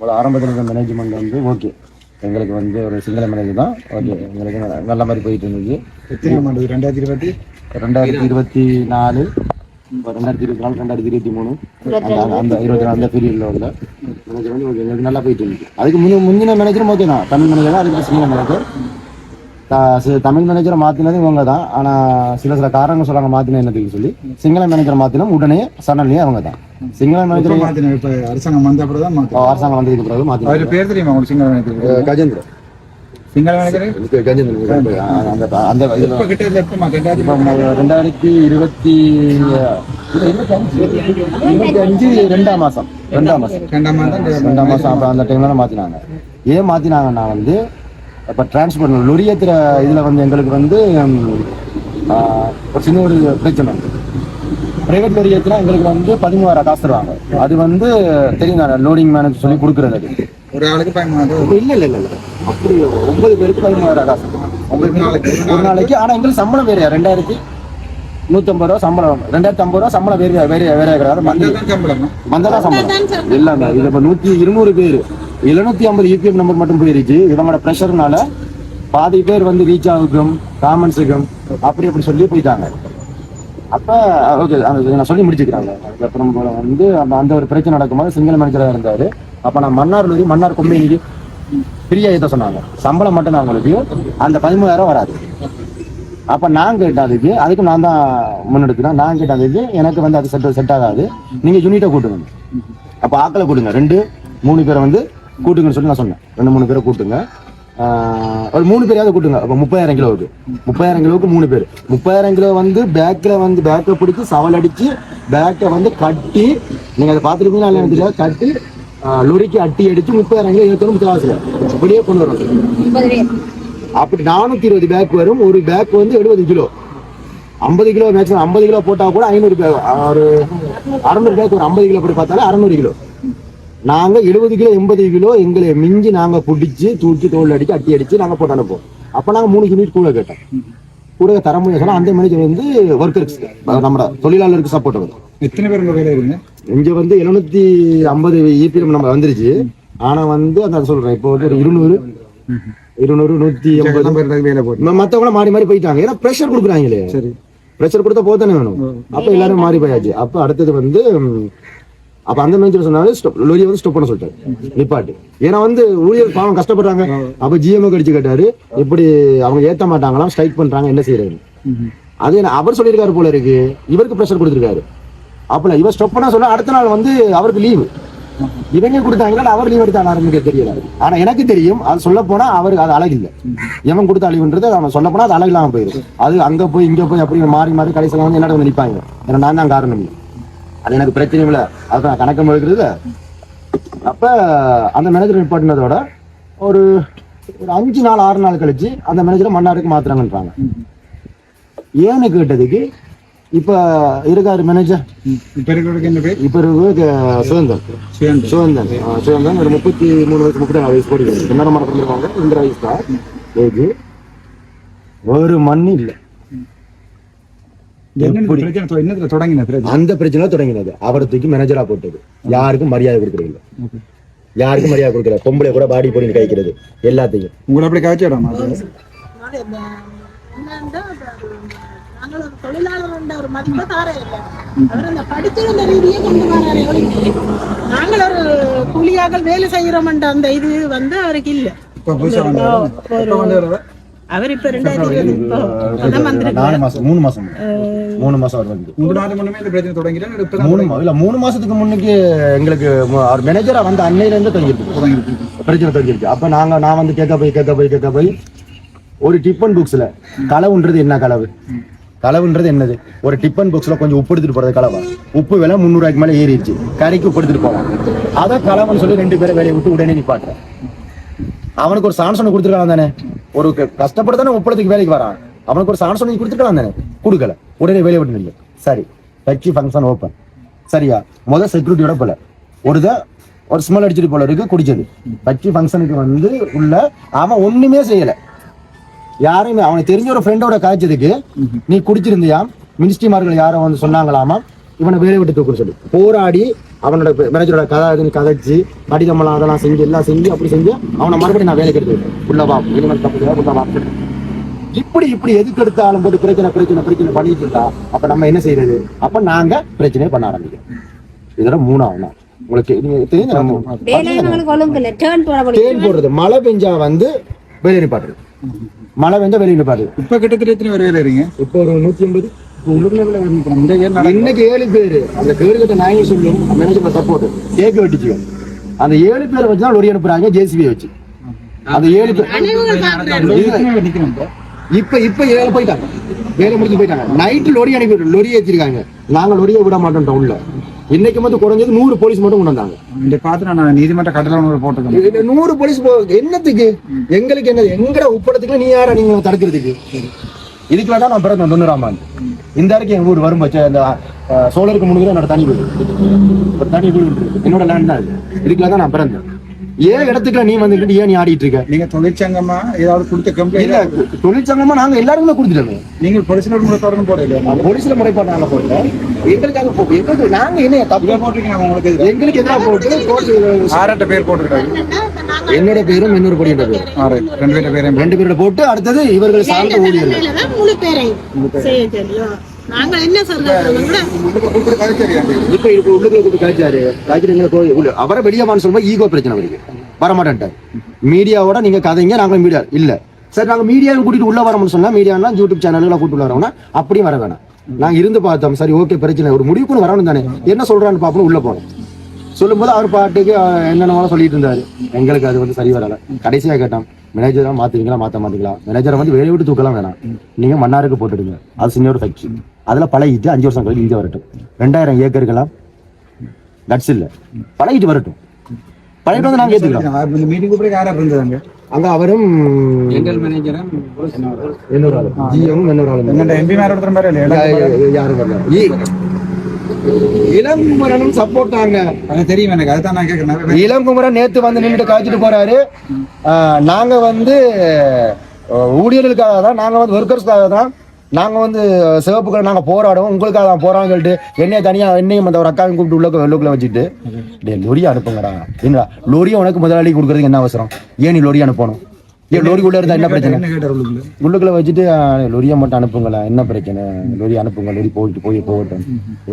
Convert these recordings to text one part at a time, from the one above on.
ஒரு ஆரம்பத்தில் இருந்த மேனேஜ்மெண்ட் வந்து ஓகே எங்களுக்கு வந்து ஒரு சிங்கள மேனேஜர் தான். ஓகே எங்களுக்கு நல்ல- மாதிரி போயிட்டு இருந்துச்சு எத்தனை ஆண்டு? ரெண்டாயிரத்தி இருபத்தி? ரெண்டாயிரத்தி இருபத்தி நாலு ரெண்டாயிரத்தி இருபத்தி நாலு ரெண்டாயிரத்தி இருபத்தி மூணு அந்த இருபத்தி நாலு அந்த பீரியடில் உள்ள மேனேஜர் வந்து ஓகே எங்களுக்கு நல்லா போயிட்டு இருந்துச்சு அதுக்கு முன்ன முந்தின மேனேஜரும் ஓகே தான் தமிழ் மேனேஜர் அதுக்கு சிங்கள மேனேஜர் தமிழ் மேனேஜரை மாற்றினது இவங்க தான் ஆனால் சில சில காரணங்கள் சொல்கிறாங்க மாற்றின என்னதுன்னு சொல்லி சிங்கள மேனேஜர் மாற்றினோம் உடனே சடன்லியே அவங்க தான் சிங்கள மேனேஜர் இப்ப அரசாங்கம் வந்த அப்புறம் தான் மாத்தின அரசாங்கம் வந்ததுக்கு பிறகு மாற்றி அவர் பேர் தெரியுமா உங்களுக்கு சிங்கள மேனேஜர் கஜேந்திர சிங்கள மேனேஜர் கஜேந்திர அந்த ரெண்டாயிரத்தி இருபத்தி இருபத்தி அஞ்சு ரெண்டாம் மாசம். ரெண்டாம் மாசம். ரெண்டாம் ஆண்டு ரெண்டாம் மாசம் அப்போ அந்த டைம்ல மாத்தினாங்க. ஏன் மாத்தினாங்கன்னா வந்து இப்போ டிரான்ஸ்போர்ட் லொரி ஏத்துற இதுல வந்து எங்களுக்கு வந்து ஒரு சின்ன ஒரு பிரச்சனை பிரைவேட் லொரி ஏத்துனா எங்களுக்கு வந்து பதிமூவாயிரம் காசு தருவாங்க. அது வந்து தெரியும் தானே லோடிங் மேனேஜ் சொல்லி கொடுக்குறது அது. ஒரு ஆளுக்கு பயமாது இல்ல இல்ல இல்ல இல்ல. அப்படி ஒன்பது பேருக்கு பதிமூவாயிரம் காசு ஒன்பது நாளைக்கு. ஒரு நாளைக்கு. ஆனா எங்களுக்கு சம்பளம் வேறையா? ரெண்டாயிரத்தி நூத்தம்பது ரூபா சம்பளம். ரெண்டாயிரத்தி ஐம்பது ரூபா சம்பளம் வேற வேற வேற கிடையாது மந்தி தான் சம்பளம். மந்தனா சம்பளம். இல்லங்க இது இப்ப நூத்தி இருநூறு பேர். எழுநூத்தி ஐம்பது யூபிஎம் நம்பர் மட்டும் போயிருச்சு. இவங்களோட ப்ரெஷர்னால பாதி பேர் வந்து ரீச் ஆகுக்கும் காமெண்ட்ஸுக்கும் அப்படி அப்படி சொல்லி போயிட்டாங்க. அப்ப ஓகே நான் சொல்லி முடிச்சுக்கிறாங்க அதுக்கப்புறம் வந்து அந்த அந்த ஒரு பிரச்சனை நடக்கும்போது சிங்கள மேனேஜராக இருந்தாரு. அப்ப நான் மன்னார் லூரி மன்னார் கொம்பைக்கு ஃப்ரீயா ஏத்த சொன்னாங்க. சம்பளம் மட்டும் தான் உங்களுக்கு அந்த பதிமூணாயிரம் வராது. அப்ப நான் கேட்டேன் அதுக்கு அதுக்கு நான் தான் முன்னெடுக்கிறேன். நான் கேட்டேன் அதுக்கு எனக்கு வந்து அது செட் செட் ஆகாது. நீங்க யூனிட்டை கூட்டுங்க. அப்ப ஆக்களை கூட்டுங்க. ரெண்டு மூணு பேரை வந்து கூட்டுங்கன்னு சொல்லி நான் சொன்னேன். ரெண்டு மூணு பேரை கூட்டுங்க. ஒரு மூணு பேரையாவது கூட்டுங்க. அப்போ முப்பதாயிரம் கிலோவுக்கு முப்பதாயிரம் கிலோவுக்கு மூணு பேர். முப்பதாயிரம் கிலோ வந்து பேக்கில் வந்து பேக்கை பிடிச்சி சவல் அடித்து பேக்கை வந்து கட்டி நீங்கள் அதை பார்த்துருப்பீங்களா நல்லா எனக்கு கட்டி ஆஹ் லொரிக்கு அட்டி அடித்து முப்பதாயிரம் கிலோ ஏற்றணும் முப்பதாசில் இப்படியே கொண்டு வரணும் அப்படி நானூற்றி இருபது பேக் வரும். ஒரு பேக் வந்து எழுபது கிலோ. ஐம்பது கிலோ மேக்ஸிமம் ஐம்பது கிலோ போட்டால் கூட ஐநூறு பேக் ஒரு அறுநூறு பேக் ஒரு ஐம்பது கிலோ போட்டு பார்த்தாலே அறநூறு கிலோ. நாங்க எழுபது கிலோ எண்பது கிலோ எங்களை மிஞ்சி நாங்க பிடிச்சி தூக்கி தோல் அடிச்சு அட்டி அடிச்சு நாங்க போட்டு அனுப்புவோம். அப்ப நாங்க மூணு யூனிட் கூட கேட்டோம். கூட தர முடியும் சொன்னா அந்த மேனேஜர் வந்து ஒர்க்கர்ஸ் நம்ம தொழிலாளருக்கு சப்போர்ட் வரும் எத்தனை பேர் உங்க வேலை இருங்க இங்க வந்து எழுநூத்தி ஐம்பது இபிஎம் நம்ம வந்துருச்சு. ஆனா வந்து அதான் சொல்றேன் இப்போ வந்து ஒரு இருநூறு. இருநூறு நூத்தி பேர் வேலை போட்டு ம- மத்தவங்க மாறி மாறி போயிட்டாங்க. ஏன்னா ப்ரெஷர் கொடுக்குறாங்களே. சரி. ப்ரெஷர் கொடுத்தா போதானே வேணும். அப்ப எல்லாரும் மாறி போயாச்சு. அப்ப அடுத்தது வந்து அப்ப அந்த மேனேஜர் சொன்னாரு stop- லோரியை வந்து ஸ்டாப் பண்ண சொல்லிட்டாரு. நிப்பாட்டு. ஏன்னா வந்து ஊழியர் பாவம் கஷ்டப்படுறாங்க. அப்ப ஜிஎம்ஓ கடிச்சு கேட்டாரு. இப்படி அவங்க ஏத்த மாட்டாங்களாம் ஸ்ட்ரைக் பண்றாங்க என்ன செய்யறாரு அது என்ன அவர் சொல்லியிருக்காரு போல இருக்கு. இவருக்கு ப்ரெஷர் கொடுத்துருக்காரு. அப்பல இவர் ஸ்டாப் பண்ண சொன்னா அடுத்த நாள் வந்து அவருக்கு லீவு இவங்க கொடுத்தாங்களா அவர் லீவ் எடுத்தாங்க எனக்கு தெரியல. ஆனா எனக்கு தெரியும் அது சொல்ல போனா அவருக்கு அது அழகில்ல. இல்ல எவன் கொடுத்த அழிவுன்றது அவன் சொல்ல போனா அது அழகில்லாம போயிடும் அது அங்க போய் இங்க போய் அப்படி மாறி மாறி கடைசியில் வந்து என்னோட வந்து ஏன்னா நான் தான் காரணம். இல்லை அது எனக்கு பிரச்சனை இல்லை. அது நான் கணக்கம் எடுக்கிறது அப்ப அந்த மேனேஜர் நிப்பாட்டினதோட ஒரு ஒரு அஞ்சு நாள் ஆறு நாள் கழிச்சு அந்த மேனேஜரை மன்னாருக்கு மாத்துறாங்கன்றாங்க. ஏன்னு கேட்டதுக்கு இப்ப இருக்காரு மேனேஜர் இப்ப இருக்கு சுதந்திரம் ஆ, சுதந்தன் ஒரு முப்பத்தி மூணு வயசு முப்பத்தி நாலு வயசு என்ன மரம் பண்ணிருக்காங்க இந்த வயசு தான் ஏஜ். ஒரு மண் இல்ல என்ன பிரச்சனை தொ- என்னத்துல தொடங்கின பிரச்சனை அந்த பிரச்சனை தொடங்கினது. அவரை தூக்கி மேனேஜரா போட்டது. யாருக்கும் மரியாதை கொடுக்கறது யாருக்கும் மரியாதை கொடுக்கல. பொம்பளை கூட பாடி போடி கைக்கிறது எல்லாத்தையும். உங்களை அப்படி காய்ச்சி விடாம அது? என்னன்னா, நாங்கள் ஒரு தொழிலாளர் என்ற ஒரு மதிப்பை தார இல்லை. அவர் அந்த படிச்சிருந்த ரீதியை கொண்டு வராரு ஒழிஞ்சு நாங்கள் ஒரு கூலியாக வேலை செய்கிறோம் என்ற அந்த இது வந்து அவருக்கு இல்ல. அவர் இப்ப ரெண்டாயிரத்தி இருபது அதான் மூணு மாசம் மூணு மாசம் அவர் வந்து. மூணு இல்ல மூணு மாசத்துக்கு முன்னுக்கு எங்களுக்கு அவர் மேனேஜரா வந்த அன்னையில இருந்து தொடங்கிருக்கு தொடங்கிருக்கு பிரச்சனை தெரிஞ்சிருக்கு அப்ப நாங்க நான் வந்து கேட்க போய் கேட்க போய் கேட்க போய் ஒரு டிப்பன் புக்ஸ்ல களவுன்றது என்ன களவு களவுன்றது என்னது? ஒரு டிப்பன் புக்ஸ்ல கொஞ்சம் உப்பு எடுத்துட்டு போறது களவா உப்பு விலை முந்நூறுவாய்க்கு மேல ஏறிடுச்சு. கறிக்கு உப்பு எடுத்துட்டு போவான் அதை களவுன்னு சொல்லி ரெண்டு பேரை வேலையை விட்டு உடனே நிப்பாட்டுறேன். அவனுக்கு ஒரு சான்சன் கொடுத்துருக்கான் தானே? ஒரு க- கஷ்டப்பட்டு தானே வேலைக்கு வரான். அவனுக்கு ஒரு சான்சன் கொடுத்துருக்கலாம் தானே? கொடுக்கல. உடனே வேலையை விட்டு நில்லு. சரி. கட்சி ஃபங்க்ஷன் ஓப்பன் சரியா? முத செக்யூரிட்டியோட போல. ஒரு இதை ஒரு ஸ்மெல் அடிச்சிட்டு போல இருக்கு குடிச்சது. கட்சி ஃபங்க்ஷனுக்கு வந்து உள்ள அவன் ஒண்ணுமே செய்யல. யாருமே அவனுக்கு தெரிஞ்ச ஒரு ஃப்ரெண்டோட காய்ச்சதுக்கு நீ குடிச்சிருந்தியா? மினிஸ்ட்ரிமார்கள் யாரோ வந்து சொன்னாங்களாமா? இவனை வேலையை விட்டு தூக்குன்னு சொல்லி. போராடி அவனோட மேனேஜரோட கதை கதைச்சு கடிதமெல்லாம் அதெல்லாம் செஞ்சு எல்லாம் செஞ்சு அப்படி செஞ்சு அவனை மறுபடியும் நான் வேலைக்கு எடுத்து உள்ளவா தப்பு இப்படி இப்படி எதுக்கு எடுத்தாலும் போட்டு பிரச்சனை பிரச்சனை பிரச்சனை பண்ணிட்டு இருந்தா அப்ப நம்ம என்ன செய்யறது? அப்ப நாங்க பிரச்சனையை பண்ண ஆரம்பிக்கிறோம். இதோட மூணாவது நாள். உங்களுக்கு போடுறது. மழை பெஞ்சா வந்து வெளியே நிப்பாட்டுறது. மழை பெஞ்சா வெளியே நிப்பாட்டுறது. இப்ப கிட்டத்தட்ட எத்தனை பேர் வேலை இருக்கீங்க இப்போ ஒரு நூத்தி ஐம்பது. இன்னைக்கு ஏழு பேரு அந்த பேரு கிட்ட நாயகம் சொல்லும் மேனேஜர் சப்போர்ட் கேக்கு வெட்டிச்சு அந்த ஏழு பேரை வச்சு தான் லொரி அனுப்புறாங்க ஜேசிபி வச்சு. அந்த ஏழு பேர் இப்ப? இப்ப ஏழு போயிட்டாங்க. வேலை முடிஞ்சு போயிட்டாங்க. நைட்டு லொரி அனுப்பி லொரி ஏற்றிருக்காங்க நாங்க லொரியை விட மாட்டோம் டவுன்ல இன்னைக்கு மட்டும் குறைஞ்சது நூறு போலீஸ் மட்டும் கொண்டு வந்தாங்க. இந்த பார்த்து நான் நீதிமன்ற கட்டளை போட்டிருக்கேன். நூறு போலீஸ் என்னத்துக்கு? எங்களுக்கு என்ன எங்கட உப்படத்துக்கு நீ யாரா நீங்க தடுக்கிறதுக்கு? இதுக்குள்ள தான் நான் பிறந்தேன் தொண்ணூறாம் ஆண்டு இந்த வரைக்கும் எங்க ஊர் வரும் பட்சம் இந்த சோழருக்கு முன்னுக்கு என்னோட தனி வீடு. ஒரு தனி வீடு என்னோட லேண்ட் தான் இது. இதுக்குள்ள தான் நான் பிறந்தேன். ஏன் இடத்துக்குள்ள நீ வந்துக்கிட்டு ஏன் நீ ஆடிட்டு இருக்க? நீங்க தொழிற்சங்கமா ஏதாவது கொடுத்த இல்ல கம்ப்ளைண்ட் தொழிற்சங்கமா நாங்க எல்லாருமே கொடுத்துட்டோமே. நீங்கள் போலீஸ்ல ஒரு முறை தொடர்ந்து போடலையா? போலீஸ்ல முறைப்பாடு நாங்க போடல. எங்களுக்காக போ- எங்களுக்கு நாங்க என்ன தப்பு? போட்டிருக்கீங்க உங்களுக்கு. எங்களுக்கு எதிராக போட்டு ஆறாட்ட பேர் போட்டிருக்காங்க என்னோட பேரும் இன்னொரு பொடியோட பேரும். ஆறு ரெண்டு பேர்ட்ட பேரையும் ரெண்டு பேரோட போட்டு அடுத்தது இவர்கள் சார்ந்த ஊழியர்கள். தான் என்ன சொல்றோம் அவரை வெளியவான்னு சொல்லும்போது ஈகோ பிரச்சனை வருது. வரமாட்டேன்ட்டார் மீடியாவோட நீங்க கதைங்க நாங்களும் மீடியா இல்ல. சரி நாங்க மீடியாவை கூட்டிட்டு உள்ள வரோம்னு சொன்னா மீடியாலாம் யூடியூப் சேனல்களை கூட்டிட்டு உள்ள வரோம்னா அப்படியும் வர வேணாம். நாங்க இருந்து பார்த்தோம் சரி ஓகே பிரச்சனை ஒரு முடிவுக்குன்னு வரணும் தானே. என்ன சொல்றான்னு பாப்போம் உள்ள போனோம் சொல்லும்போது அவர் பாட்டுக்கு என்னென்ன என்னென்னமோ சொல்லிட்டு இருந்தாரு. எங்களுக்கு அது வந்து சரி வரல. கடைசியா கேட்டோம் மேனேஜரா மாத்துவீங்களா மாத்த மாட்டீங்களா? மேனேஜரை வந்து வெளியே விட்டு தூக்கலாம் வேணாம். நீங்க மன்னாருக்கு போட்டுடுங்க. அது சின்ன ஒரு ஃபேக்டரி அதுல பழகிட்டு அஞ்சு வருஷம் கழிச்சு இங்கே வரட்டும். ரெண்டாயிரம் ஏக்கருக்கெல்லாம் நட்ஸ் இல்ல. பழகிட்டு வரட்டும். பழகிட்டு வந்து நாங்க ஏத்துக்கலாம் இந்த மீட்டிங் கூட யாரா இருந்தாங்க? அங்க அவரும் இன்னொரு ஆளு ஜிஎம் இன்னொரு ஆளு எங்கள்ட்ட எம்பி மேல ஒருத்தர் மாதிரி இல்லையா? யா- யா- யாரும் வரல இளங்குமரனும் சப்போர்ட் அது தெரியும் எனக்கு அதுதான் நான் கேட்கறேன் இளங்குமரன் நேத்து வந்து நின்னுட்டு காய்ச்சிட்டு போறாரு. நாங்க வந்து ஊழியர்களுக்காக தான் நாங்க வந்து ஒர்க்கர்ஸ்க்காக தான் நாங்க வந்து சிவப்புக்கு நாங்க போராடுவோம். உங்களுக்காக தான் போறான்னு சொல்லிட்டு என்னைய தனியா என்னையும் அந்த ஒரு அக்காவையும் கூப்பிட்டு உள்ள உள்ளுக்குள்ள வச்சுட்டு டே லொரி அனுப்புங்கடா. என்ன லொரியை உனக்கு முதலாளி கொடுக்கறதுக்கு என்ன அவசரம்? ஏன் நீ லொரி அனுப்பணும்? ஏன் லொரி உள்ள இருந்தா என்ன பிரச்சனை? உள்ளுக்குள்ள? வச்சுட்டு லொரியை மட்டும் அனுப்புங்களேன் என்ன பிரச்சனை? லொரி அனுப்புங்க. லொரி போயிட்டு போய் போகட்டும்.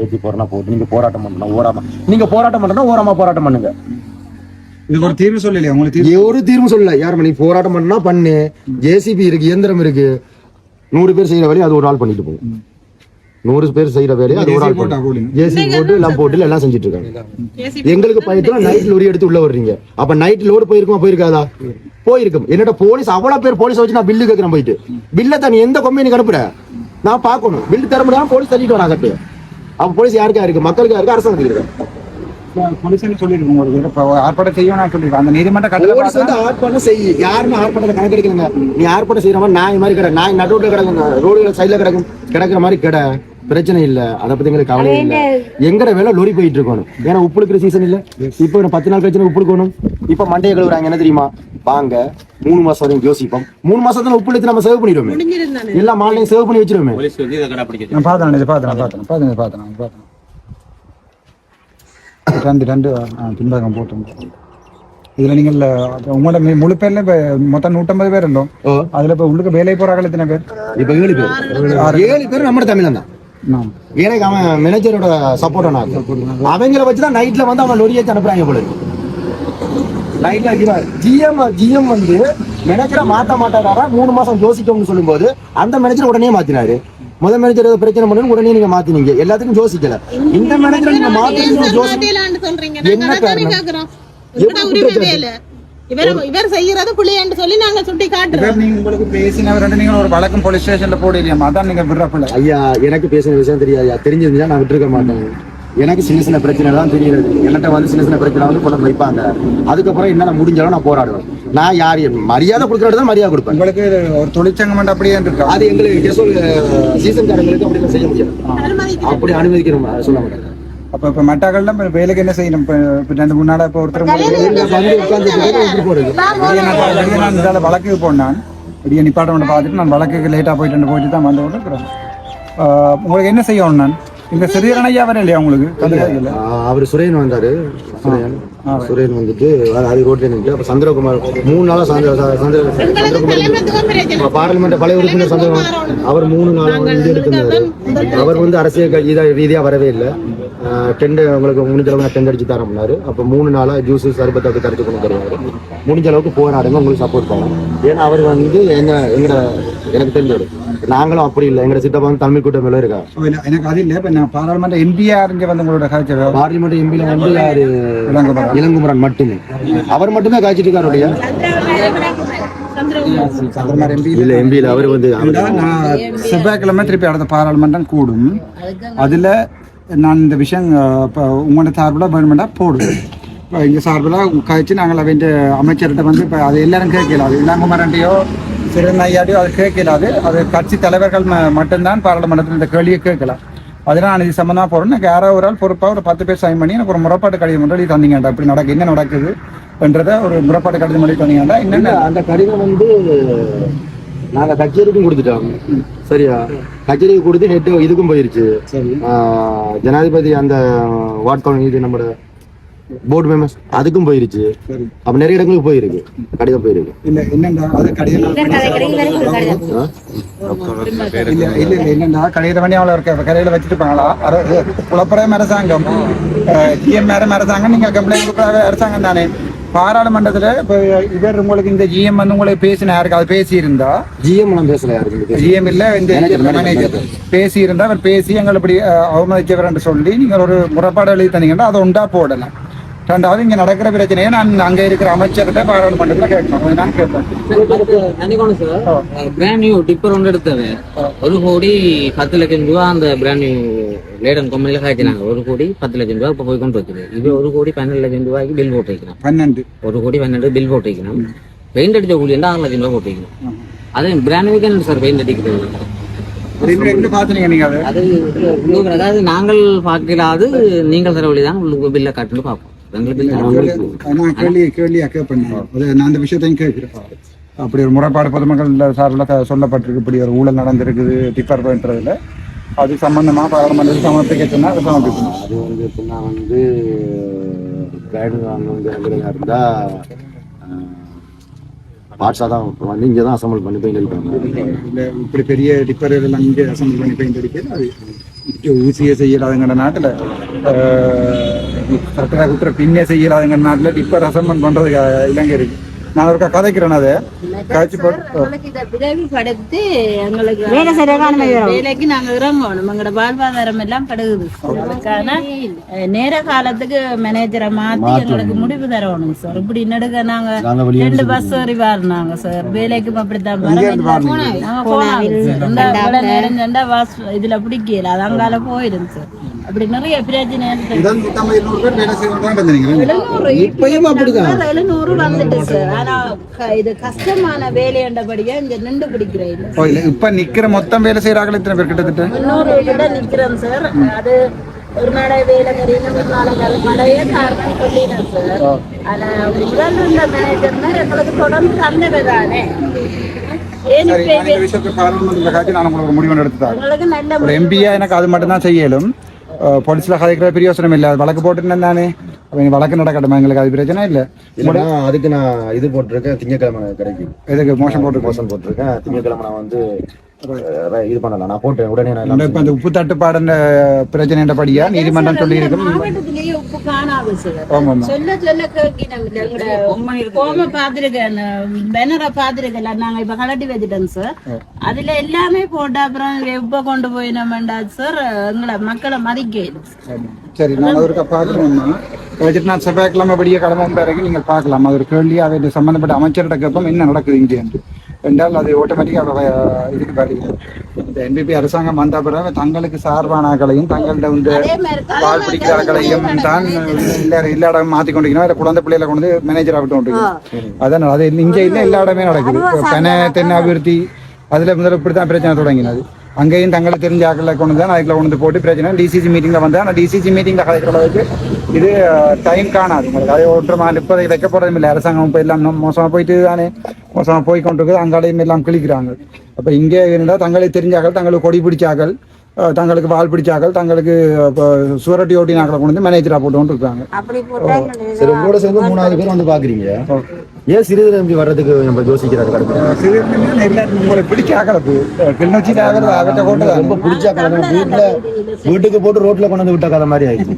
ஏற்றி போறனா போட்டு நீங்க போராட்டம் பண்ணணும். ஓராம நீங்க போராட்டம் பண்ணணும் ஓராம போராட்டம் பண்ணுங்க. இதுக்கு ஒரு தீர்வு சொல்லலையா? உங்களுக்கு ஒரு தீர்வு சொல்லல. யார் நீ போராட்டம் பண்ணா பண்ணு. ஜேசிபி இருக்கு இயந்திரம் இருக்கு. நூறு பேர் செய்யற வேலையை அது ஒரு ஆள் பண்ணிட்டு போகும். நூறு பேர் செய்யற வேலையை அது ஒரு ஆள் ஜேசிபி போட்டு எல்லாம் போட்டு எல்லாம் செஞ்சுட்டு இருக்காங்க. எங்களுக்கு பயத்துல நைட் லோரி எடுத்து உள்ள வர்றீங்க. அப்ப நைட் லோடு போயிருக்குமா போயிருக்காதா? போயிருக்கும். என்னோட போலீஸ் அவ்வளவு பேர் போலீஸ் வச்சு நான் பில்லு கேட்கறேன் போயிட்டு. பில்ல தான் எந்த கம்பெனிக்கு அனுப்புற? நான் பார்க்கணும். பில்லு தர முடியாம போலீஸ் தள்ளிட்டு வரா கட்டு அப்ப போலீஸ் யாருக்கா இருக்கு? மக்களுக்கா இருக்கு? அரசாங்கத்துக்கு இருக்கு? போலீஸ்னு சொல்லிருக்கோம் உங்களுக்கு இப்போ ஆர்ப்பாட்டம் செய்யும் நான் சொல்லிருக்கேன். அந்த நீதிமன்ற கட்டளை போலீஸ் வந்து ஆர்ப்பாட்டம் செய்ய யாருமே ஆர்ப்பாட்டத்தை கணக்கெடுக்கலங்க நீ ஆர்ப்பாட்டம் செய்யற மாதிரி நாய் மாதிரி கிட நாய் நடுவுல கிடக்குங்க. ரோடுல சைடுல கிடக்கும் கிடக்குற மாதிரி கிட. பிரச்சனை இல்ல. அதை பத்தி எங்களுக்கு கவலை இல்ல. எங்கட வேலை? லொரி போயிட்டு இருக்கணும். ஏன்னா உப்பு இருக்கிற சீசன் இல்ல. இப்போ ஒரு பத்து நாள் கழிச்சு உப்பு இருக்கணும். இப்ப மண்டைய கழுவுறாங்க. என்ன தெரியுமா? வாங்க. மூணு மாசம் வரைக்கும் யோசிப்போம். மூணு மாசத்துல உப்பு எடுத்து நம்ம சேவ் பண்ணிடுவோமே. எல்லா மாலையும் சேவ் பண்ணி வச்சிருவோமே. நான் பார்த்தேன் இதை பார்த்தேன் பார்த்தேன் பார்த்தேன் பார்த்தேன் நான் பார்த்தேன் ரெண்டு ரெண்டு பின்பக்கம் போட்டோம். இதுல நீங்கள் உங்களோட முழு பேர்ல இப்ப மொத்தம் நூற்றம்பது பேர் இருந்தோம். அதுல இப்ப உள்ளுக்கு வேலை போறாங்க எத்தனை பேர்? இப்ப ஏழு பேர். ஏழு பேர் நம்ம தமிழன் தான். எனக்கு அவன் மேனேஜரோட சப்போர்ட் நான் அவங்கள வச்சுதான் நைட்ல வந்து அவன் லொரி ஏத்தி அனுப்புறாங்க போல நைட்ல ஜிஎம் ஜிஎம் வந்து மேனேஜரை மாத்த மாட்டாரா? மூணு மாசம் யோசிக்கணும்னு சொல்லும்போது அந்த மேனேஜர் உடனே மாத்தினாரு. முதல் மேனேஜர் ஏதோ பிரச்சனை பண்ணு உடனே நீங்க மாத்தினீங்க. எல்லாத்துக்கும் யோசிக்கல. இந்த மேனேஜரை நீங்க சொல்றீங்க. என்ன காரணம்? இவர் இவர் செய்யறது பிள்ளையான்னு சொல்லி நாங்க சுட்டி காட்டுறோம் நீங்க உங்களுக்கு பேசினவர் ரெண்டு நீங்க ஒரு வழக்கம் போலீஸ் ஸ்டேஷன்ல போடலையாமா அதான் நீங்க விடுற பிள்ளை. ஐயா எனக்கு பேசின விஷயம் தெரியாது தெரிஞ்சிருந்தா நான் விட்டுருக்க மாட்டேன். எனக்கு சின்ன சின்ன பிரச்சனை தான் தெரியுது. என்கிட்ட வந்து சின்ன சின்ன பிரச்சனை வந்து கொண்டு வைப்பாங்க. அதுக்கப்புறம் என்னால முடிஞ்சாலும் நான் போராடுவேன். நான் யார் மரியாதை கொடுக்கறது தான் மரியாதை கொடுப்பேன். உங்களுக்கு ஒரு தொழிற்சங்கம் அப்படியே இருக்கா. அது எங்களுக்கு கெசோல் சீசன் காரங்களுக்கு அப்படி செய்ய முடியாது அப்படி அனுமதிக்கிறோம் சொல்ல மாட்டாங்க அப்ப இப்ப மட்டாக்கள்ல வேலைக்கு என்ன செய்யணும்? இப்ப இப்ப ரெண்டு மூணு நாளா இப்ப ஒருத்தர் வழக்குக்கு போனேன் வெளியே நிப்பாட்டம் பார்த்துட்டு நான் வழக்குக்கு லேட்டாக போயிட்டு போயிட்டு தான் வந்து உங்களுக்கு என்ன செய்யணும் நான்? இந்த சிறியரன் ஐயா வர இல்லையா உங்களுக்கு? அவர் சுரேன் வந்தாரு. சுரேன். சுரேன் வந்துட்டு அது- ரோட்ல நின்று அப்ப சந்திரகுமார் மூணு நாளா சந்திர சந்திர சந்திரகுமார் பார்லிமெண்ட் பழைய உறுப்பினர் சந்திரகுமார் அவர் மூணு நாளா வந்து எடுத்திருந்தாரு. அவர் வந்து அரசியல் இதா ரீதியா வரவே இல்லை. டெண்ட் உங்களுக்கு முடிஞ்ச அளவுக்கு டெண்ட் அடிச்சு தரம்னாரு அப்ப மூணு நாளா ஜூஸ் சர்பத்தை அப்படி கரைச்சு கொண்டு தருவாரு முடிஞ்ச அளவுக்கு போராடுங்க உங்களுக்கு சப்போர்ட் பண்ணலாம் ஏன்னா அவர் வந்து என்ன எங்கட எனக்கு தெரிஞ்சவர் நாங்களும் அப்படி இல்லை. எங்கட சித்தப்பா வந்து தமிழ் கூட்டம் இருக்கா? ஓ, இல்ல, எனக்கு அது இல்லை. இப்போ நான் பாராளுமன்ற எம்பிஆர் இங்கே வந்து உங்களோட கதைச்ச பார்லிமெண்ட் எம்பில வந்து யாரு? இளங்குமரன். மட்டுமே. அவர் மட்டுமே காய்ச்சிட்டு இருக்காருடைய சந்திரமார் எம்பி இல்ல எம்பியில அவர் வந்து செவ்வாய்க்கிழமை திருப்பி அடுத்த பாராளுமன்றம் கூடும். அதுல நான் இந்த விஷயம் இப்போ உங்களோட சார்பில் வேணுமெண்டா போடும் இப்போ இங்கே சார்பில் கழிச்சு நாங்கள் அவன் அமைச்சர்கிட்ட வந்து இப்போ அது எல்லாரும் கேட்கல அது இளங்குமரண்டையோ சிறுநாயாடியோ அது கேட்கலாது அது கட்சி தலைவர்கள் மட்டும்தான் பாராளுமன்றத்தில் இந்த கேள்வியை கேட்கலாம். அதெல்லாம் நான் இது சம்மந்தமாக போகிறேன் எனக்கு யாரோ ஒரு ஆள் பொறுப்பாக ஒரு பத்து பேர் சைன் பண்ணி எனக்கு ஒரு முறைப்பாட்டு கடிதம் மட்டும் எழுதி தந்தீங்கடா. இப்படி நடக்கு என்ன நடக்குது என்றதை ஒரு முறைப்பாட்டு கடிதம் எழுதி தந்தீங்கடா. என்னென்ன? அந்த கடிதம் வந்து நாங்க கச்சேரிக்கும் கொடுத்துட்டோம். சரியா? கச்சேரிக்கு கொடுத்து ஹெட் இதுக்கும் போயிருச்சு. ஜனாதிபதி அந்த வார்ட் கவுன் இது நம்ம போர்டு மெம்பர்ஸ் அதுக்கும் போயிருச்சு. அப்ப நிறைய இடங்களுக்கு போயிருக்கு. கடிதம் போயிருக்கு. இல்ல என்னண்டா? அது இல்ல இல்ல இல்ல என்னண்டா? கடையில பண்ணி அவ்வளவு இருக்க கடையில வச்சுட்டு இருப்பாங்களா அர- குழப்பறே அரசாங்கம் ஜிஎம் அரசாங்கம் நீங்க கம்ப்ளைண்ட் கொடுக்குற அரசாங்கம் தானே. பாராளுமன்றத்துல இப்ப இவர் உங்களுக்கு இந்த ஜிஎம் வந்து உங்களுக்கு பேசின யாருக்கு? அது பேசி இருந்தா ஜிஎம் பேசல யாருக்கு ஜிஎம் இல்ல இந்த மேனேஜர் பேசி இருந்தா அவர் பேசி எங்களை இப்படி என்று சொல்லி நீங்க ஒரு முறைப்பாடு எழுதி தந்தீங்கன்னா அதை உண்டா போடலாம். ரெண்டாவது இங்க நடக்கிற பிரச்சனையை நான் அங்க இருக்கிற அமைச்சர்கிட்ட பாராளுமன்றத்துல கேட்கணும். நான் கேட்பேன். பிராண்ட் நியூ டிப்பர் ஒன்று எடுத்தவன் ஒரு கோடி பத்து லட்சம் ரூபா அந்த பிராண்ட் நியூ லேடன் கம்பெனில காய்ச்சினாங்க. ஒரு கோடி பத்து லட்சம் ரூபா இப்போ போய் கொண்டு வச்சுது. இது ஒரு கோடி பன்னெண்டு லட்சம் ரூபாய்க்கு பில் போட்டு வைக்கணும் பன்னெண்டு. ஒரு கோடி பன்னெண்டு பில் போட்டு வைக்கணும் பெயிண்ட் அடிச்ச கூலி ஆறு லட்சம் ரூபா போட்டு வைக்கணும் அதே பிராண்ட் நியூக்கு என்ன சார் பெயிண்ட் அடிக்கிறது? அது அதாவது நாங்கள் பார்க்கலாது நீங்கள் தர வழி தான் உங்களுக்கு பில்லை கட்டுன்னு பார்ப்போம். நான் கேள்வி கேள்வியா கேட்பேன் நான். அந்த விஷயத்தையும் கேட்கிறேன். அப்படி ஒரு முறைப்பாடு பொதுமக்கள் சார்பில் சொல்லப்பட்டிருக்கு இப்படி ஒரு ஊழல் நடந்திருக்குது டிப்பர் பண்றதுல. அது சம்பந்தமா பாராளுமன்றத்தில் சமர்ப்பிக்க சொன்னா அதை சமர்ப்பிக்கணும். அது வந்து எப்படின்னா வந்து பிராண்ட் வாங்கணுங்கிறதா இருந்தா பார்ட்ஸா தான் வந்து இங்க தான் அசம்பிள் பண்ணி பெயிண்ட் அடிப்பாங்க இப்படி பெரிய டிப்பர் எல்லாம் இங்கே அசம்பிள் பண்ணி பெயிண்ட் அடிக்கிறது அது ஊசியே செய்யலாதுங்கிற நாட்டில் சட்டரா குற்ற பின்னே செய்யலாதுங்கிற நாட்டில். டிப்பர் அசம்பிள் பண்றதுக்கு இலங்கை இருக்கு. நான் ஒருக்கா கதைக்கிறேன் அதை. காய்ச்சி போட்டு எங்களுக்கு இதை விரைவுபடுத்தி எங்களுக்கு வேலை சரியான வேலைக்கு நாங்க இறங்கணும். எங்களோட வாழ்வாதாரம் எல்லாம் படுகுது அதுக்கான நேர காலத்துக்கு மேனேஜரை மாத்தி எங்களுக்கு முடிவு தரணும் சார். இப்படி நடுக நாங்க ரெண்டு பஸ் வரி வாரினாங்க சார். வேலைக்கும் அப்படித்தான் வரணும். நாங்க போனாங்க. இந்த நேரம் சென்றா இதுல பிடிக்கல. அது அங்கால போயிடும் சார். அப்படி நிறைய பிரச்சனை இப்பயும் அப்படிதான். எழுநூறு வந்துட்டு சார். ஆனா இது கஷ்டமான வேலையண்டபடியா இங்க நின்று பிடிக்கிறேன் இப்ப நிக்கிற மொத்தம் வேலை செய்யறாங்களே இத்தனை பேர் கிட்டத்தட்ட? இன்னொரு கிட்ட நிக்கிறேன் சார். அது ஒரு நடை வேலை ஒரு நாளைக்கு மழையே காரணம் சார். ஆனா முதல் இருந்த மேனேஜர்னா எங்களுக்கு தொடர்ந்து தந்தவை தானே. நல்ல எம்பியா எனக்கு அது மட்டும் தான் செய்யலும். போலீஸ்ல கதைக்கிற பிரயோசனம் இல்லை அது வழக்கு போட்டுன்னு தானே அவங்க வழக்கு நடக்கட்டும் எங்களுக்கு அது பிரச்சனை இல்லை அதுக்கு நான் இது போட்டிருக்கேன் திங்கக்கிழமை கிடைக்கும் எதுக்கு மோசம் போட்டு மோசம் போட்டிருக்கேன் திங்கக்கிழமை நான் வந்து இது பண்ணலாம். நான் போட்டேன் உடனே நான் இப்ப இந்த உப்பு தட்டுப்பாடுன்ற பிரச்சனைன்றபடியா நீதிமன்றம் சொல்லியிருக்கும். மாவட்டத்திலேயே உப்பு காணாது சார். சொல்ல சொல்ல கோம பாத்திருக்கேன் பேனரை பாத்திருக்கேன் நாங்க இப்ப கலட்டி வச்சுட்டோம் சார். அதுல எல்லாமே போட்ட அப்புறம் எப்ப கொண்டு போய் நம்மண்டா சார் எங்களை மக்களை மதிக்கணும் சரி. நான் ஒருக்கா பார்க்கணும்னா வச்சுட்டு நான் செவ்வாய்க்கிழமை படிய கிழமை பிறகு நீங்கள் பார்க்கலாம். அது ஒரு கேள்வி அதை சம்பந்தப்பட்ட அமைச்சர்கிட்ட கேட்போம் என்ன நடக்குது இங்கே என்று என்றால் அது ஆட்டோமேட்டிக்காக இதுக்கு வருகிறது இந்த என்பிபி அரசாங்கம் வந்த பிறகு தங்களுக்கு சார்பானாக்களையும் தங்கள்கிட்ட வந்து பால் பிடிக்கிறார்களையும் தான் இல்ல எல்லா இடமும் மாத்தி கொண்டிருக்கணும். இல்ல குழந்தை பிள்ளைகளை கொண்டு வந்து மேனேஜர் ஆகிட்டு கொண்டிருக்கணும். அதான் அது இங்க இல்ல எல்லா இடமே நடக்குது. பென தென். அபிவிருத்தி அதுல முதல்ல இப்படித்தான் பிரச்சனை தொடங்கினது. அங்கேயும் தங்களுக்கு தெரிஞ்ச ஆக்களை கொண்டு தான் அதுக்குள்ள கொண்டு வந்து போட்டு பிரச்சனை டிசிசி மீட்டிங்ல வந்தேன். அந்த டிசிசி மீட்டிங்ல கலைக்கிற அளவுக்கு இது டைம் காணாது. உங்களுக்கு அதை ஒன்றரை இப்போ வைக்க போறதும் இல்லை. அரசாங்கம் இப்போ எல்லாம் மோசமாக போயிட்டு தானே. மோசமாக போய் கொண்டிருக்குது. அங்காலையும் எல்லாம் கிழிக்கிறாங்க. அப்போ இங்கே இருந்தால் தங்களுக்கு தெரிஞ்சாக்கள் தங்களுக்கு கொடி பிடிச்சாக்கள் தங்களுக்கு வால் பிடிச்சாக்கள் தங்களுக்கு சுவரட்டி ஓட்டி நாக்களை கொண்டு வந்து மேனேஜரா போட்டு இருக்காங்க சரி உங்களோட சேர்ந்து மூணாவது பேர் வந்து பாக்குறீங்க ஏன் சிறிது தம்பி வர்றதுக்கு நம்ம யோசிக்கிறாங்க கடுப்பு உங்களை பிடிக்க ஆகலப்பு கிளிநொச்சி ஆகிறது அவற்றை கொண்டு ரொம்ப பிடிச்ச கதை. வீட்டுல வீட்டுக்கு போட்டு ரோட்ல கொண்டு வந்து விட்ட கதை மாதிரி ஆயிடுச்சு.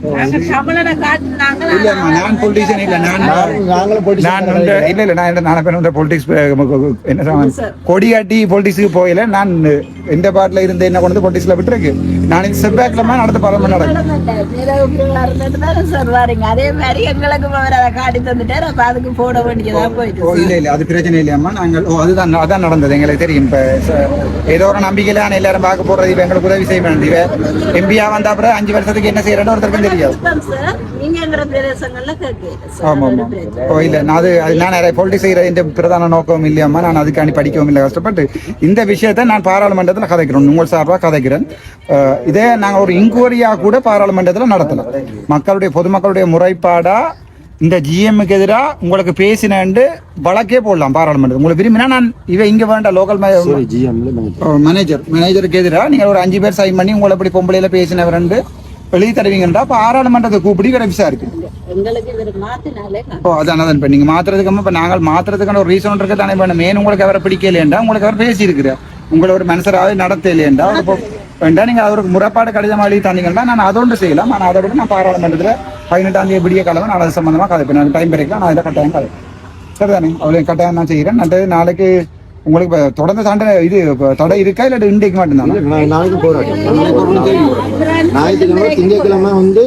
இல்ல நான் பொலிட்டீஷியன் இல்ல நான் நாங்க- நாங்களும் போயிட்டு நான் வந்து இல்ல இல்ல நான் நாலு பேர் வந்து பொலிட்டிக்ஸ் என்ன சொல்லுவாங்க கொடியாட்டி பொலிட்டிக்ஸுக்கு போயில நான் எந்த பாட்டில் இருந்து என்ன கொண்டு பொலிட்டிக்ஸ்ல விட்டுருக்கு நான் இந்த செவ்வாய்க்கிழமை நடத்த பரவாயில்ல நடக்கும். சார் வாரீங்க அதே மாதிரி எங்களுக்கு அவர் அதை காட்டி தந்துட்டாரு அப்ப அதுக்கு போட வேண்டியதா போயிட்டு இல்ல இல்ல அது பிரச்சனை இல்லையாம்மா நாங்கள் ஓ அதுதான் அதான் நடந்தது. எங்களுக்கு தெரியும். இப்ப ஏதோ ஒரு நம்பிக்கையில நான் எல்லாரும் பார்க்க போறது இப்ப எங்களுக்கு உதவி செய்ய வேண்டிய எம்பியா வந்தா அப்புறம் அஞ்சு வருஷத்துக்கு என்ன செய்யறேன்னு ஒருத்தருக்கும் தெரியாது. சார் நீங்கிற பிரதேசங்கள்ல கேட்க ஆமா ஆமா. ஓ இல்ல நான் அது அது நான் நிறைய பொலிட்டிக்ஸ் இந்த பிரதான நோக்கம் இல்லையாம்மா நான் அதுக்காண்டி படிக்கவும் இல்லை கஷ்டப்பட்டு. இந்த விஷயத்தை நான் பாராளுமன்றத்தில் கதைக்கிறோம் உங்கள் சார்பாக கதைக்கிறேன். இதே நாங்கள் ஒரு இன்கொயரியா கூட பாராளுமன்றத்தில் நடத்தலாம் மக்களுடைய பொதுமக்களுடைய முறைப்பாடா இந்த ஜிஎம்முக்கு எதிராக உங்களுக்கு பேசினேன்னு வழக்கே போடலாம் பாராளுமன்றத்தில். உங்களுக்கு விரும்பினா நான் இவ இங்க வேண்டாம் லோக்கல் மேனேஜர் மேனேஜருக்கு எதிராக நீங்கள் ஒரு அஞ்சு பேர் சைன் பண்ணி உங்களை இப்படி பொம்பளையில பேசினவரண்டு எழுதி தருவீங்கன்றா பாராளுமன்றத்தை கூப்பிடி எங்களுக்கு இவர் மாத்தினாலே ஓ அதான் அதான். இப்போ நீங்கள் மாத்துறதுக்கு இப்போ நாங்கள் மாத்துறதுக்கான ஒரு ரீசன் இருக்கு தானே வேணும். மெயின் உங்களுக்கு அவரை பிடிக்கலையேண்டா உங்களுக்கு அவர் பேசியிருக்கிறார். உங்களை ஒரு மனுஷராகவே நடத்தலையேண்டா இப்போ வேண்டா நீங்கள் அவருக்கு முறைப்பாடு கடிதம் எழுதி தந்தீங்கன்னா நான் அதோண்டு செய்யலாம். ஆனால் அதை விட நான் பாராளுமன்றத்தில் பதினெட்டாம் தேதி விடிய கிழமை நான் அது சம்மந்தமாக கதைப்பேன் எனக்கு டைம் கிடைக்கலாம் நான் இதை கட்டாயம் கதைப்பேன் சரிதானே? அவ்வளோ கட்டாயம் நான் செய்கிறேன் நட்டு நாளைக்கு உங்களுக்கு இப்ப தொடர்ந்து சண்டை இது தடை இருக்கா இல்லாட்டி இன்றைக்கு மட்டும்தானா? நாளைக்கு போராட்டம். நாளைக்கு போராட்டம். தெரியும். ஞாயிற்றுக்கிழமை திங்கக்கிழமை வந்து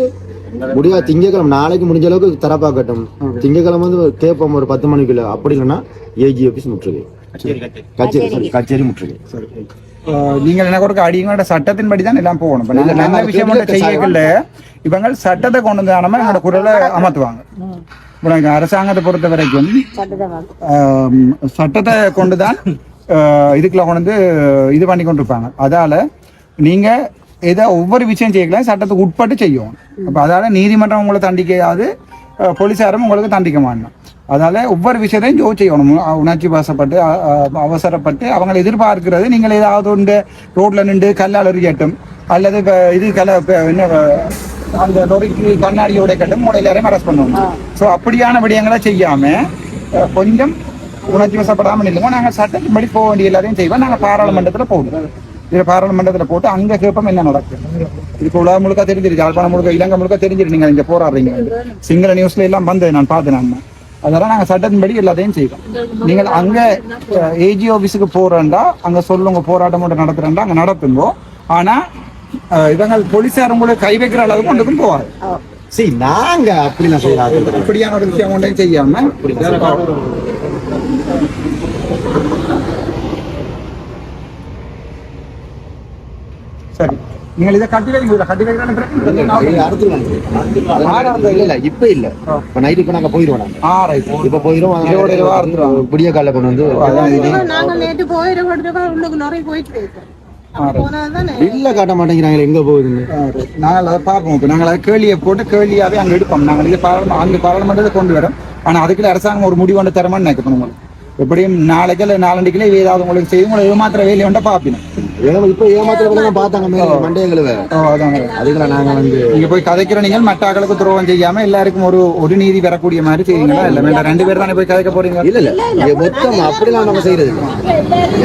முடியா திங்கக்கிழமை நாளைக்கு முடிஞ்ச அளவுக்கு தரப்பாக்கட்டும் திங்கக்கிழமை வந்து கேட்போம் ஒரு பத்து மணிக்குள்ள. அப்படி இல்லைன்னா ஏஜி ஆபீஸ் முற்றுகை. கச்சேரி கச்சேரி. முற்றுகை. அஹ் நீங்கள் எனக்கு ஒரு அடிங்களோட சட்டத்தின்படி தான் எல்லாம் போகணும். இப்ப நல்ல விஷயம் மட்டும் செய்யல இவங்க சட்டத்தை கொண்டு வந்தானமா எங்களோட குரலை அமர்த்துவாங்க. இப்ப அரசாங்கத்தை பொறுத்த வரைக்கும் சட்டத்தை கொண்டு தான் அஹ், இதுக்குள்ள கொண்டு வந்து இது பண்ணி கொண்டிருப்பாங்க. அதால நீங்க ஏதோ ஒவ்வொரு விஷயம் செய்யலாம் சட்டத்துக்கு உட்பட்டு செய்யும் அப்ப அதால நீதிமன்றம் உங்களை தண்டிக்கையாது அஹ், போலீசாரும் உங்களுக்கு தண்டிக்க மாட்டோம் அதால ஒவ்வொரு விஷயத்தையும் ஜோ செய்யணும். உணர்ச்சி வசப்பட்டு அவசரப்பட்டு அவங்க எதிர்பார்க்கிறது. நீங்கள் ஏதாவது ஒன்று ரோட்ல நின்று கல்லால் எறியட்டும். அல்லது இது கல என்ன அந்த லொரிக்கு கண்ணாடி உடைக்கட்டும் உங்களை எல்லாரையும் அரெஸ்ட் பண்ணுவாங்க ஸோ அப்படியான விடயங்களை செய்யாம கொஞ்சம் உணர்ச்சி வசப்படாமல் இல்லைங்க நாங்கள் சட்டத்தின்படி போக வேண்டிய எல்லாரையும் செய்வோம். நாங்கள் பாராளுமன்றத்தில் போடுவோம் இது பாராளுமன்றத்தில் போட்டு அங்க கேட்போம் என்ன நடக்கும் இதுக்கு உலகம் முழுக்க தெரிஞ்சிருச்சு யாழ்ப்பாணம் முழுக்க இலங்கை முழுக்க தெரிஞ்சிரு நீங்க இங்க போராடுறீங்க சிங்கள நியூஸ்ல எல்லாம் வந்தது நான் பார்த்தேன் நான் அதெல்லாம் நாங்க சட்டத்தின்படி எல்லாத்தையும் செய்வோம் நீங்கள் அங்க ஏஜி ஆபீஸுக்கு போறேன்டா அங்க சொல்லுங்க போராட்டம் ஒன்று நடத்துறேன்டா அங்க நடத்துங்க ஆனா அஹ், இவங்க போலீஸார் உங்களுக்கு கை வைக்கிற அளவுக்கு கொண்டுக்கும் போவாது சரி நாங்க அப்படி நான் செய்யறாங்க இப்படியான ஒரு விஷயம் ஒன்றையும் செய்யாம சரி. நீங்கள் இதை கட்டி வைங்க கட்டி வைக்கிறேன்னு இல்ல இல்ல இப்ப இல்ல. இப்ப நைட்டு இப்ப நாங்க போயிருவோம் நாங்க. இப்ப போயிரும் இதோட இதுவா இருந்துருவாங்க. விடிய காலைல கொண்டு வந்து நாங்க நேற்று கொடுத்து உள்ளுக்கு நிறைய போயிட்டு இல்ல காட்ட மாட்டேங்கிறாங்க எங்க போகுதுன்னு நாங்கள் அதை பார்ப்போம். இப்போ நாங்கள் அதை கேள்வியை போட்டு கேள்வியாவே அங்கே எடுப்போம். நாங்கள் இது பாராளும அங்கே பாராளுமன்றத்தை கொண்டு வரோம். ஆனால் அதுக்குள்ள அரசாங்கம் ஒரு முடிவு ஒன்று தரமான்னு நினைக்கிறோம் உங்களுக்கு. எப்படியும் நாளைக்கு இல்லை நாலண்டிக்குள்ள ஏதாவது உங்களுக்கு செய்யும் உங்களை ஏமாத்திர வேலையை ஒன்றை பார்ப்பினோம் இப்ப தான் பார்த்தாங்க மண்டையங்களை அதுக்குள்ள நாங்க வந்து நீங்க போய் கதைக்கிற நீங்கள் மற்ற ஆட்களுக்கு துரோகம் செய்யாம எல்லாருக்கும் ஒரு ஒரு நீதி பெறக்கூடிய மாதிரி செய்வீங்களா இல்ல ரெண்டு பேர் தானே போய் கதைக்க போறீங்க இல்ல இல்ல மொத்தம் அப்படிலாம் நம்ம செய்யறது.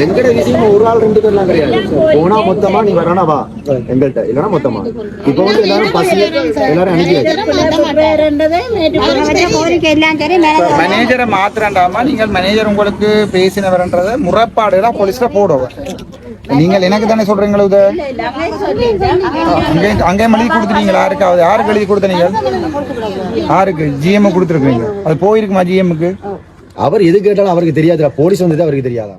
எங்கட விஷயம் ஒரு ஆள் ரெண்டு பேர்லாம் கிடையாது போனா மொத்தமா நீ வரானா வா எங்கள்கிட்ட இல்லனா மொத்தமா இப்ப வந்து எல்லாரும் பசி எல்லாரும் அனுப்பியாச்சு மேனேஜரை மாத்திரண்டாமா நீங்கள் மேனேஜர் உங்களுக்கு பேசினவர்ன்றத முறைப்பாடுகளா போலீஸ்ல போடுவோம் நீங்கள் எனக்கு தானே சொல்றீங்களா இது? அங்கே அங்கேயும் எழுதி கொடுத்துட்டீங்களா? யாருக்காவது யாருக்கு எழுதி கொடுத்தீங்க யாருக்கு? ஜிஎம் கொடுத்துருக்கீங்க. அது போயிருக்குமா ஜிஎம்க்கு அவர் எது கேட்டாலும் அவருக்கு தெரியாது போலீஸ் வந்தது அவருக்கு தெரியாதா